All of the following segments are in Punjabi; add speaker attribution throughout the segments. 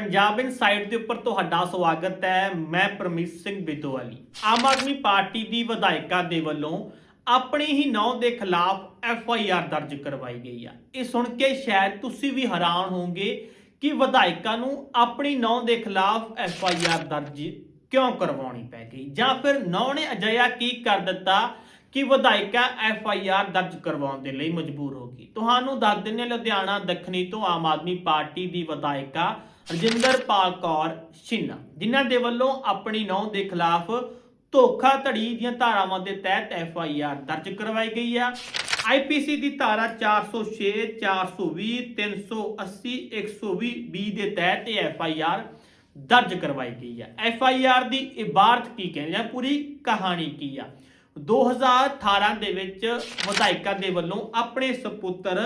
Speaker 1: ਪੰਜਾਬ ਇਨਸਾਈਡ ਦੇ ਉੱਪਰ ਤੁਹਾਡਾ ਸਵਾਗਤ ਹੈ, ਮੈਂ ਪਰਮੀਤ ਸਿੰਘ ਬਿਦੋਵਾਲੀ। ਆਮ ਆਦਮੀ ਪਾਰਟੀ ਦੀ ਵਿਧਾਇਕਾ ਦੇ ਵੱਲੋਂ ਆਪਣੀ ਹੀ ਨੌ ਦੇ ਖਿਲਾਫ ਐਫ ਆਈ ਆਰ ਦਰਜ ਕਰਵਾਈ ਗਈ ਆ। ਇਹ ਸੁਣ ਕੇ ਸ਼ਾਇਦ ਤੁਸੀਂ ਵੀ ਹੈਰਾਨ ਹੋਵੋਗੇ ਕਿ ਵਿਧਾਇਕਾ ਨੂੰ ਆਪਣੀ ਨੌ ਦੇ ਖਿਲਾਫ ਐਫ ਆਈ ਆਰ ਦਰਜ ਕਿਉਂ ਕਰਵਾਉਣੀ ਪੈ ਗਈ? ਜਾਂ ਫਿਰ ਨੌ ਨੇ ਅਜਿਹਾ ਕੀ ਕਰ ਦਿੱਤਾ ਕਿ ਵਿਧਾਇਕਾ ਐਫ ਆਈ ਆਰ ਦਰਜ ਕਰਵਾਉਣ ਦੇ ਲਈ ਮਜਬੂਰ ਹੋ ਗਈ। ਤੁਹਾਨੂੰ ਦੱਸ ਦਿੰਦੇ ਲੁਧਿਆਣਾ ਦੱਖਣੀ ਤੋਂ ਆਮ ਆਦਮੀ ਪਾਰਟੀ ਦੀ ਵਿਧਾਇਕਾ ਰਜਿੰਦਰਪਾਲ ਕੌਰ ਛਿੰਨਾ, ਜਿਨ੍ਹਾਂ ਦੇ ਵੱਲੋਂ ਆਪਣੀ ਨੌ ਦੇ ਖਿਲਾਫ ਧੋਖਾਧੜੀ ਦੀਆਂ ਧਾਰਾਵਾਂ ਦੇ ਤਹਿਤ ਐਫ ਆਈ ਆਰ ਦਰਜ ਕਰਵਾਈ ਗਈ ਆ। ਆਈਪੀਸੀ ਦੀ ਧਾਰਾ 406 420 380 120 ਬੀ ਦੇ ਤਹਿਤ ਇਹ ਐਫ ਆਈ ਆਰ ਦਰਜ ਕਰਵਾਈ ਗਈ ਆ। ਐਫ ਆਈ ਆਰ ਦੀ ਇਬਾਰਤ ਕੀ ਕਹਿੰਦੇ ਆ? ਪੂਰੀ ਕਹਾਣੀ ਕੀ ਆ? 2018 ਦੇ ਵਿੱਚ ਵਿਧਾਇਕਾਂ ਦੇ ਵੱਲੋਂ ਆਪਣੇ ਸੁਪੁੱਤਰ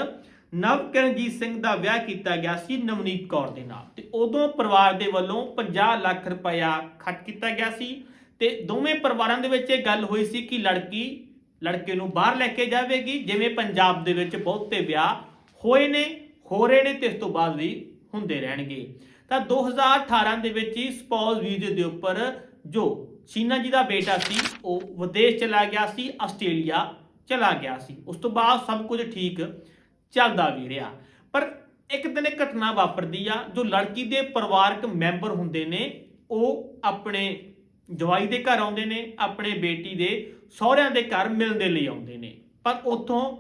Speaker 1: ਨਵਕਰਨਜੀਤ ਸਿੰਘ ਦਾ ਵਿਆਹ ਕੀਤਾ ਗਿਆ ਸੀ ਨਵਨੀਤ ਕੌਰ ਦੇ ਨਾਲ। ਤੇ ਉਦੋਂ ਪਰਿਵਾਰ ਦੇ ਵੱਲੋਂ 50 ਲੱਖ ਰੁਪਇਆ ਖਰਚ ਕੀਤਾ ਗਿਆ ਸੀ ਤੇ ਦੋਵੇਂ ਪਰਿਵਾਰਾਂ ਦੇ ਵਿੱਚ ਇਹ ਗੱਲ ਹੋਈ ਸੀ ਕਿ ਲੜਕੀ, ਲੜਕੇ ਨੂੰ ਬਾਹਰ ਲੈ ਕੇ ਜਾਵੇਗੀ, ਜਿਵੇਂ ਪੰਜਾਬ ਦੇ ਵਿੱਚ ਬਹੁਤੇ ਵਿਆਹ ਹੋਏ ਨੇ, ਹੋ ਰਹੇ ਨੇ ਤੇ ਇਸ ਤੋਂ ਬਾਅਦ ਵੀ ਹੁੰਦੇ ਰਹਿਣਗੇ। ਤਾਂ 2018 ਦੇ ਵਿੱਚ ਹੀ ਸਪੌਜ਼ ਵੀਜ਼ੇ ਦੇ ਉੱਪਰ ਜੋ ਸੀਨਾ ਜੀ ਦਾ ਬੇਟਾ ਸੀ, ਉਹ ਵਿਦੇਸ਼ ਚਲਾ ਗਿਆ ਸੀ, ਆਸਟ੍ਰੇਲੀਆ ਚਲਾ ਗਿਆ ਸੀ। ਉਸ ਤੋਂ ਬਾਅਦ ਸਭ ਕੁਝ ਠੀਕ ਚੱਲਦਾ ਵੀ ਰਿਹਾ। ਪਰ ਇੱਕ ਦਿਨ ਇੱਕ ਘਟਨਾ ਵਾਪਰਦੀ ਆ, ਜੋ ਲੜਕੀ ਦੇ ਪਰਿਵਾਰਕ ਮੈਂਬਰ ਹੁੰਦੇ ਨੇ, ਉਹ ਆਪਣੇ ਜਵਾਈ ਦੇ ਘਰ ਆਉਂਦੇ ਨੇ, ਆਪਣੇ ਬੇਟੀ ਦੇ ਸਹੁਰਿਆਂ ਦੇ ਘਰ ਮਿਲਣ ਦੇ ਲਈ ਆਉਂਦੇ ਨੇ। ਪਰ ਉੱਥੋਂ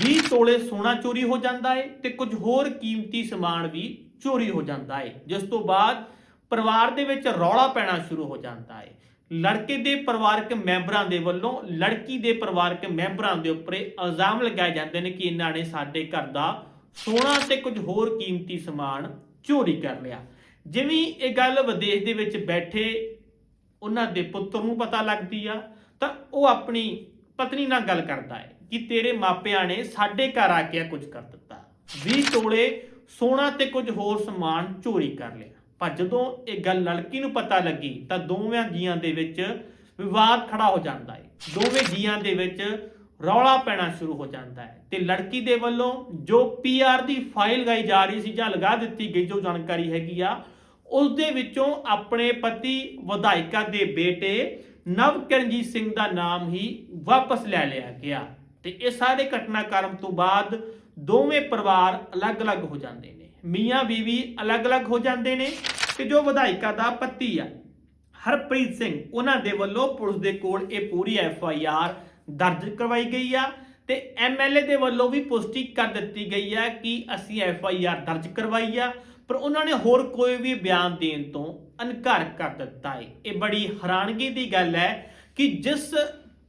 Speaker 1: 20 ਤੋਲੇ ਸੋਨਾ ਚੋਰੀ ਹੋ ਜਾਂਦਾ ਏ ਤੇ ਕੁਝ ਹੋਰ ਕੀਮਤੀ ਸਮਾਨ ਵੀ ਚੋਰੀ ਹੋ ਜਾਂਦਾ ਹੈ ਜਿਸ ਤੋਂ ਬਾਅਦ ਪਰਿਵਾਰ ਦੇ ਵਿੱਚ ਰੌਲਾ ਪੈਣਾ ਸ਼ੁਰੂ ਹੋ ਜਾਂਦਾ ਹੈ ਲੜਕੇ ਦੇ ਪਰਿਵਾਰਕ ਮੈਂਬਰਾਂ ਦੇ ਵੱਲੋਂ ਲੜਕੀ ਦੇ ਪਰਿਵਾਰਕ ਮੈਂਬਰਾਂ ਦੇ ਉੱਪਰ ਇਲਜ਼ਾਮ ਲਗਾਏ ਜਾਂਦੇ ਨੇ ਕਿ ਇਹਨਾਂ ਨੇ ਸਾਡੇ ਘਰ ਦਾ ਸੋਨਾ ਤੇ ਕੁਝ ਹੋਰ ਕੀਮਤੀ ਸਮਾਨ ਚੋਰੀ ਕਰ ਲਿਆ। ਜਿਵੇਂ ਇਹ ਗੱਲ ਵਿਦੇਸ਼ ਦੇ ਵਿੱਚ ਬੈਠੇ ਉਹਨਾਂ ਦੇ ਪੁੱਤਰ ਨੂੰ ਪਤਾ ਲੱਗਦੀ ਆ, ਤਾਂ ਉਹ ਆਪਣੀ ਪਤਨੀ ਨਾਲ ਗੱਲ ਕਰਦਾ ਹੈ ਕਿ ਤੇਰੇ ਮਾਪਿਆਂ ਨੇ ਸਾਡੇ ਘਰ ਆ ਕੇ ਇਹ ਕੁਝ ਕਰ ਦਿੱਤਾ। 20 ਤੋਲੇ ਸੋਨਾ ਤੇ ਕੁਝ ਹੋਰ ਸਮਾਨ ਚੋਰੀ ਕਰ ਲਿਆ। ਪਰ ਜਦੋਂ ਇਹ ਗੱਲ ਲੜਕੀ ਨੂੰ ਪਤਾ ਲੱਗੀ, ਤਾਂ ਦੋਵੇਂ ਜੀਆਂ ਦੇ ਵਿੱਚ ਵਿਵਾਦ ਖੜਾ ਹੋ ਜਾਂਦਾ ਹੈ ਦੋਵੇਂ ਜੀਆਂ ਦੇ ਵਿੱਚ ਰੌਲਾ ਪੈਣਾ ਸ਼ੁਰੂ ਹੋ ਜਾਂਦਾ ਹੈ ਤੇ ਲੜਕੀ ਦੇ ਵੱਲੋਂ ਜੋ ਪੀਆਰ ਦੀ ਫਾਈਲ ਗਾਈ ਜਾ ਰਹੀ ਸੀ ਜਾਂ ਲਗਾ ਦਿੱਤੀ ਗਈ, ਜੋ ਜਾਣਕਾਰੀ ਹੈਗੀ ਆ, ਉਸ ਦੇ ਵਿੱਚੋਂ ਆਪਣੇ ਪਤੀ ਵਿਧਾਇਕਾ ਦੇ ਬੇਟੇ ਨਵਕਰਨਜੀਤ ਸਿੰਘ ਦਾ ਨਾਮ ਹੀ ਵਾਪਸ ਲੈ ਲਿਆ ਗਿਆ। ਤੇ ਇਹ ਸਾਰੇ ਘਟਨਾਕ੍ਰਮ ਤੋਂ ਬਾਅਦ ਦੋਵੇਂ ਪਰਿਵਾਰ ਅਲੱਗ-ਅਲੱਗ ਹੋ ਜਾਂਦੇ ਨੇ। ਮੀਆਂ, ਬੀਵੀ ਅਲੱਗ-ਅਲੱਗ ਹੋ ਜਾਂਦੇ ਨੇ ਤੇ ਜੋ ਵਿਧਾਇਕਾ ਦਾ ਪਤੀ ਆ, ਹਰਪ੍ਰੀਤ ਸਿੰਘ, ਉਹਨਾਂ ਦੇ ਵੱਲੋਂ ਪੁਲਿਸ ਦੇ ਕੋਲ ਇਹ ਪੂਰੀ ਐਫ ਆਈ ਆਰ ਦਰਜ ਕਰਵਾਈ ਗਈ ਆ ਤੇ ਐਮਐਲਏ ਦੇ ਵੱਲੋਂ ਵੀ ਪੁਸ਼ਟੀ ਕਰ ਦਿੱਤੀ ਗਈ ਹੈ ਕਿ ਅਸੀਂ ਐਫ ਆਈ ਆਰ ਦਰਜ ਕਰਵਾਈ ਆ, ਪਰ ਉਹਨਾਂ ਨੇ ਹੋਰ ਕੋਈ ਵੀ ਬਿਆਨ ਦੇਣ ਤੋਂ ਇਨਕਾਰ ਕਰ ਦਿੱਤਾ ਹੈ ਇਹ ਬੜੀ ਹੈਰਾਨਗੀ ਦੀ ਗੱਲ ਹੈ ਕਿ ਜਿਸ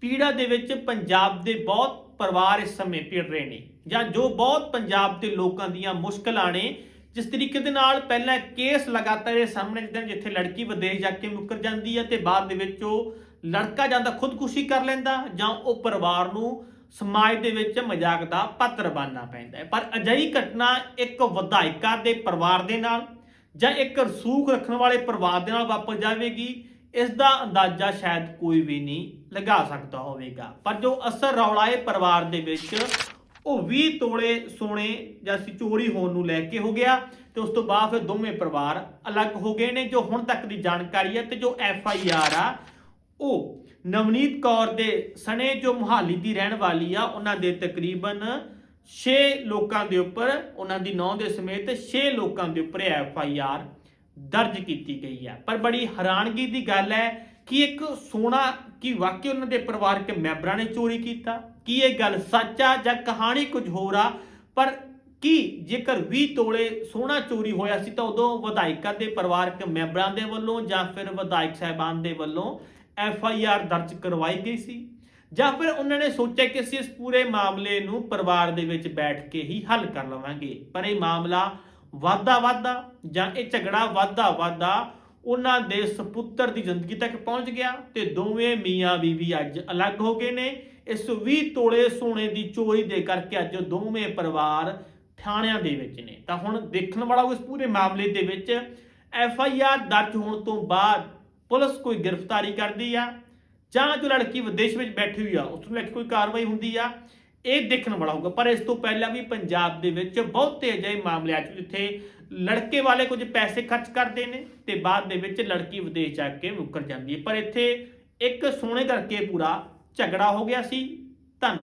Speaker 1: ਪੀੜਾ ਦੇ ਵਿੱਚ ਪੰਜਾਬ ਦੇ ਬਹੁਤ ਪਰਿਵਾਰ ਇਸ ਸਮੇਂ ਪੀੜ ਰਹੇ ਨੇ ਜਾਂ ਜੋ ਬਹੁਤ ਪੰਜਾਬ ਦੇ ਲੋਕਾਂ ਦੀਆਂ ਮੁਸ਼ਕਲਾਂ ਨੇ, ਜਿਸ ਤਰੀਕੇ ਦੇ ਨਾਲ ਪਹਿਲਾਂ ਕੇਸ ਲਗਾਤਾਰ ਇਹ ਸਾਹਮਣੇ ਜਿੱਦਾਂ ਜਿੱਥੇ ਲੜਕੀ ਵਿਦੇਸ਼ ਜਾ ਕੇ ਮੁੱਕਰ ਜਾਂਦੀ ਹੈ ਤੇ ਬਾਅਦ ਦੇ ਵਿੱਚ ਉਹ ਲੜਕਾ ਜਾਂਦਾ ਖੁਦਕੁਸ਼ੀ ਕਰ ਲੈਂਦਾ ਜਾਂ ਉਹ ਪਰਿਵਾਰ ਨੂੰ ਸਮਾਜ ਦੇ ਵਿੱਚ ਮਜ਼ਾਕ ਦਾ ਪਾਤਰ ਬਣਨਾ ਪੈਂਦਾ ਹੈ। ਪਰ ਅਜਿਹੀ ਘਟਨਾ ਇੱਕ ਵਿਧਾਇਕਾ ਦੇ ਪਰਿਵਾਰ ਦੇ ਨਾਲ ਜਾਂ ਇੱਕ ਰਸੂਖ ਰੱਖਣ ਵਾਲੇ ਪਰਿਵਾਰ ਦੇ ਨਾਲ ਵਾਪਰ ਜਾਵੇਗੀ, ਇਸ ਦਾ ਅੰਦਾਜ਼ਾ ਸ਼ਾਇਦ ਕੋਈ ਵੀ ਨਹੀਂ ਲਗਾ ਸਕਦਾ ਹੋਵੇਗਾ। ਪਰ ਜੋ ਅਸਰ ਰੌਲਾ ਹੈ ਪਰਿਵਾਰ ਦੇ ਵਿੱਚ ਉਹ 20 ਤੋਲੇ ਸੋਨੇ ਜਾਂ ਚੋਰੀ ਹੋਣ ਨੂੰ ਲੈ ਕੇ ਹੋ ਗਿਆ ਤੇ ਉਸ ਤੋਂ ਬਾਅਦ ਫਿਰ ਦੋਵੇਂ ਪਰਿਵਾਰ ਅਲੱਗ ਹੋ ਗਏ ਨੇ, ਜੋ ਹੁਣ ਤੱਕ ਦੀ ਜਾਣਕਾਰੀ ਹੈ ਤੇ ਜੋ ਐਫ ਆਈ ਆਰ ਆ, ਉਹ ਨਵਨੀਤ ਕੌਰ ਦੇ ਸਣੇ ਜੋ ਮੁਹਾਲੀ ਦੀ ਰਹਿਣ ਵਾਲੀ ਆ, ਉਹਨਾਂ ਦੇ ਤਕਰੀਬਨ 6 ਲੋਕਾਂ ਦੇ ਉੱਪਰ, ਉਹਨਾਂ ਦੀ ਨੌਂ ਦੇ ਸਮੇਤ 6 ਲੋਕਾਂ ਦੇ ਉੱਪਰ ਐਫ ਆਈ ਆਰ ਦਰਜ ਕੀਤੀ ਗਈ ਹੈ ਪਰ ਬੜੀ ਹੈਰਾਨਗੀ ਦੀ ਗੱਲ ਹੈ ਕਿ ਇੱਕ ਸੋਨਾ, ਕੀ ਵਾਕਈ ਉਹਨਾਂ ਦੇ ਪਰਿਵਾਰਕ ਮੈਂਬਰਾਂ ਨੇ ਚੋਰੀ ਕੀਤਾ? ਕੀ ਇਹ ਗੱਲ ਸੱਚ ਆ ਜਾਂ ਕਹਾਣੀ ਕੁਝ ਹੋਰ ਆ? ਪਰ ਕੀ ਜੇਕਰ 20 ਤੋਲੇ ਸੋਨਾ ਚੋਰੀ ਹੋਇਆ ਸੀ ਤਾਂ ਉਦੋਂ ਵਿਧਾਇਕਾਂ ਦੇ ਪਰਿਵਾਰਕ ਮੈਂਬਰਾਂ ਦੇ ਵੱਲੋਂ ਜਾਂ ਫਿਰ ਵਿਧਾਇਕ ਸਾਹਿਬਾਨ ਦੇ ਵੱਲੋਂ ਐਫ ਆਈ ਆਰ ਦਰਜ ਕਰਵਾਈ ਗਈ ਸੀ? ਜਾਂ ਫਿਰ ਉਹਨਾਂ ਨੇ ਸੋਚਿਆ ਕਿ ਅਸੀਂ ਇਸ ਪੂਰੇ ਮਾਮਲੇ ਨੂੰ ਪਰਿਵਾਰ ਦੇ ਵਿੱਚ ਬੈਠ ਕੇ ਹੀ ਹੱਲ ਕਰ ਲਵਾਂਗੇ? ਪਰ ਇਹ ਮਾਮਲਾ ਵਾਧਾ ਵਾਧਾ ਜਾਂ ਇਹ ਝਗੜਾ ਵਾਧਾ ਵਾਧਾ ਉਹਨਾਂ ਦੇ ਸੁਪੁੱਤਰ ਦੀ ਜ਼ਿੰਦਗੀ ਤੱਕ ਪਹੁੰਚ ਗਿਆ ਤੇ ਦੋਵੇਂ ਮੀਆਂ ਬੀਵੀ ਅੱਜ ਅਲੱਗ ਹੋ ਗਏ ਨੇ। ਇਸ 20 ਤੋਲੇ ਸੋਨੇ ਦੀ ਚੋਰੀ ਦੇ ਕਰਕੇ ਅੱਜ ਦੋਵੇਂ ਪਰਿਵਾਰ ਥਾਣਿਆਂ ਦੇ ਵਿੱਚ ਨੇ। ਤਾਂ ਹੁਣ ਦੇਖਣ ਵਾਲਾ ਇਸ ਪੂਰੇ ਮਾਮਲੇ ਦੇ ਵਿੱਚ, ਐਫ ਆਈ ਆਰ ਦਰਜ ਹੋਣ ਤੋਂ ਬਾਅਦ ਪੁਲਿਸ ਕੋਈ ਗ੍ਰਿਫਤਾਰੀ ਕਰਦੀ ਆ ਜਾਂ ਜੋ ਲੜਕੀ ਵਿਦੇਸ਼ ਵਿੱਚ ਬੈਠੀ ਹੋਈ ਆ, ਉਸ ਨੂੰ ਲੈ ਕੇ ਕੋਈ ਕਾਰਵਾਈ ਹੁੰਦੀ ਆ, ਇਹ ਦੇਖਣ ਵਾਲਾ ਹੋਊਗਾ। ਪਰ ਇਸ ਤੋਂ ਪਹਿਲਾਂ ਵੀ ਪੰਜਾਬ ਦੇ ਵਿੱਚ ਬਹੁਤੇ ਅਜਿਹੇ ਮਾਮਲੇ ਆ ਚੁੱਕੇ ਜਿੱਥੇ ਲੜਕੇ ਵਾਲੇ ਕੁਝ ਪੈਸੇ ਖਰਚ ਕਰਦੇ ਨੇ ਤੇ ਬਾਅਦ ਦੇ ਵਿੱਚ ਲੜਕੀ ਵਿਦੇਸ਼ ਜਾ ਕੇ ਮੁੱਕਰ ਜਾਂਦੀ ਹੈ। ਪਰ ਇੱਥੇ ਇੱਕ ਸੋਨੇ ਕਰਕੇ ਪੂਰਾ ਝਗੜਾ ਹੋ ਗਿਆ ਸੀ।